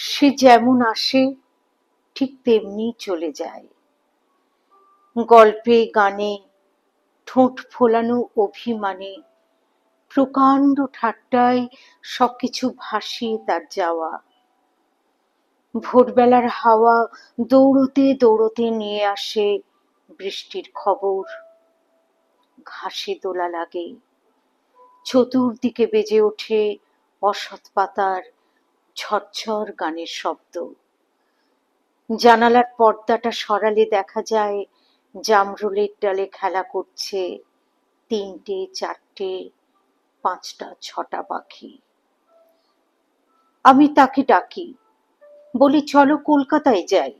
সে যেমন আসে, ঠিক তেমনি চলে যায়। গল্পে, গানে, ঠোঁট ফোলানো অভিমানে, প্রকাণ্ড ঠাট্টায় সবকিছু ভাসিয়ে তার যাওয়া। ভোরবেলার হাওয়া দৌড়তে দৌড়তে নিয়ে আসে বৃষ্টির খবর। ঘাসে দোলা লাগে। চতুর্দিকে বেজে ওঠে অসৎ পাতার ঝরঝর গানের শব্দ। জানালার পর্দাটা সরালে দেখা যায়, জামরুলের ডালে খেলা করছে তিনটে, চারটে, পাঁচটা, ছটা পাখি। আমি তাকে ডাকি, বলি, চলো কলকাতায় যাই।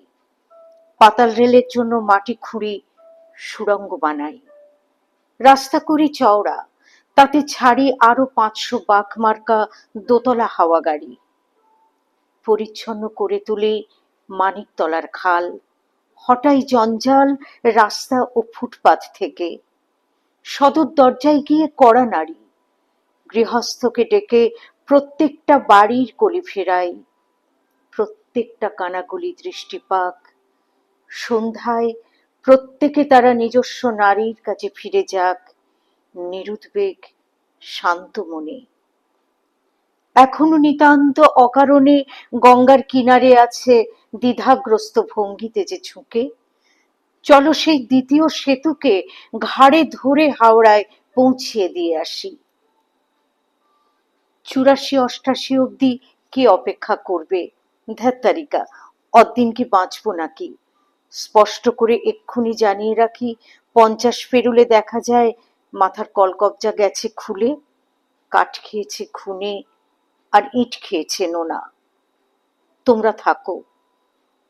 পাতাল রেলের জন্য মাটি খুঁড়ি, সুড়ঙ্গ বানাই। রাস্তা করি চওড়া, তাতে ছাড়ি আরও পাঁচশো বাঘ মার্কা দোতলা হাওয়া গাড়ি। পরিচ্ছন্ন করে তুলি মানিকতলার খাল, হটাই জঞ্জাল, রাস্তা ও ফুটপাত থেকে। সদর দরজায় গিয়ে কড়া নাড়ি। গৃহস্থকে ডেকে প্রত্যেকটা বাড়ির কলি ফেরাই। প্রত্যেকটা কানাগুলি দৃষ্টিপাক সন্ধ্যায় প্রত্যেকে তারা নিজস্ব নারীর কাছে ফিরে যাক, নিরুদ্বেগ শান্ত মনে। এখনও নিতান্ত অকারণে গঙ্গার কিনারে আছে দ্বিধাগ্রস্ত ভঙ্গিতে যে ঝুঁকে। চলো সেই দ্বিতীয় সেতুকে ঘাড়ে ধরে হাওড়ায় পৌঁছিয়ে দিয়ে আসি। চুরাশি অষ্টাশি অবধি কি অপেক্ষা করবে? ধ্যাত্তারিকা অদ্দিন কি বাঁচবো নাকি? স্পষ্ট করে এক্ষুনি জানিয়ে রাখি, পঞ্চাশ পেরুলে দেখা যায়, মাথার কলকবজা গেছে খুলে, কাঠ খেয়েছে খুনে আর ইট খেয়েছে নোনা তোমরা থাকো,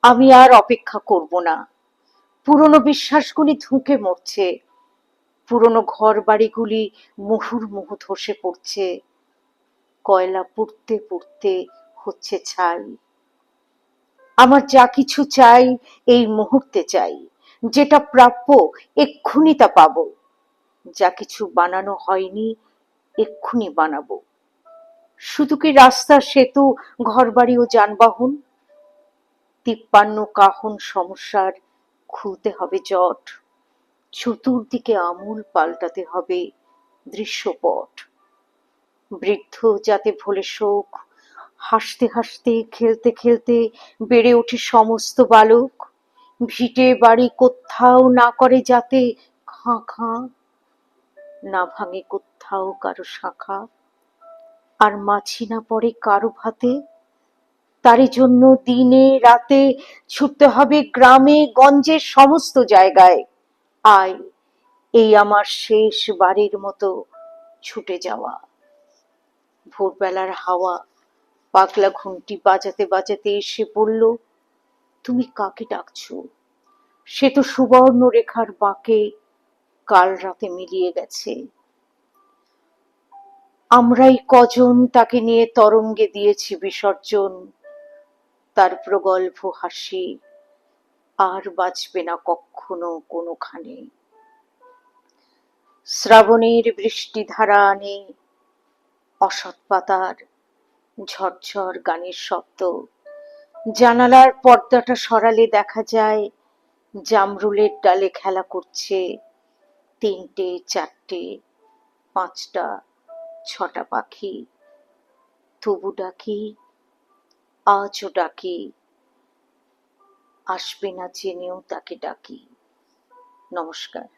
আমি আর অপেক্ষা করব না। পুরনো বিশ্বাসগুলি ধুঁকে মরছে, পুরনো ঘর বাড়িগুলি মুহুর্মুহু ধসে পড়ছে, কয়লা পুড়তে পুড়তে হচ্ছে ছাই। আমার যা কিছু চাই এই মুহূর্তে চাই, যেটা প্রাপ্য এক্ষুনি তা পাবো। যা কিছু বানানো হয়নি, এক্ষুনি বানাবো। শুধু কি রাস্তা, সেতু, ঘরবাড়ি ও যানবাহন? তিপ্পান্ন কাহন সমস্যার খুলতে হবে জট। চতুর্দিকে আমূল পাল্টাতে হবে দৃশ্যপট। বৃদ্ধ যাতে ভোলে শোক, হাসতে হাসতে, খেলতে খেলতে বেড়ে ওঠে সমস্ত বালক। ভিটে বাড়ি কোথাও না করে যাতে খাঁ খাঁ, না ভাঙে কোথাও কারও শাখা। আর মাছি না পড়ে কারও ভাতে। তারই জন্য দিনে রাতে ছুটতে হবে গ্রামে গঞ্জে সমস্ত জায়গায়। আয়, এই আমার শেষ বাড়ির মতো ছুটে যাওয়া। ভোরবেলার হাওয়া, পাগলা ঘুমটি বাজাতে বাজাতে এসে বলল, তুমি কাকে ডাকছো? সে তো সুবর্ণ রেখার বাঁকে কাল রাতে মিলিয়ে গেছে। আমরাই কজন তাকে নিয়ে তরঙ্গে দিয়েছি বিসর্জন। তার প্রগল্ভ হাসি আর বাঁচবে না কখনো কোনোখানে। শ্রাবণের বৃষ্টি ধারা আনে অসৎ পাতার ঝরঝর গানের শব্দ। জানালার পর্দাটা সরালে দেখা যায় জামরুলের ডালে খেলা করছে তিনটে, চারটে, পাঁচটা ছটা পাখি। তবু ডাকি আজও ডাকি আসবে না জেনেও তাকে ডাকি। নমস্কার।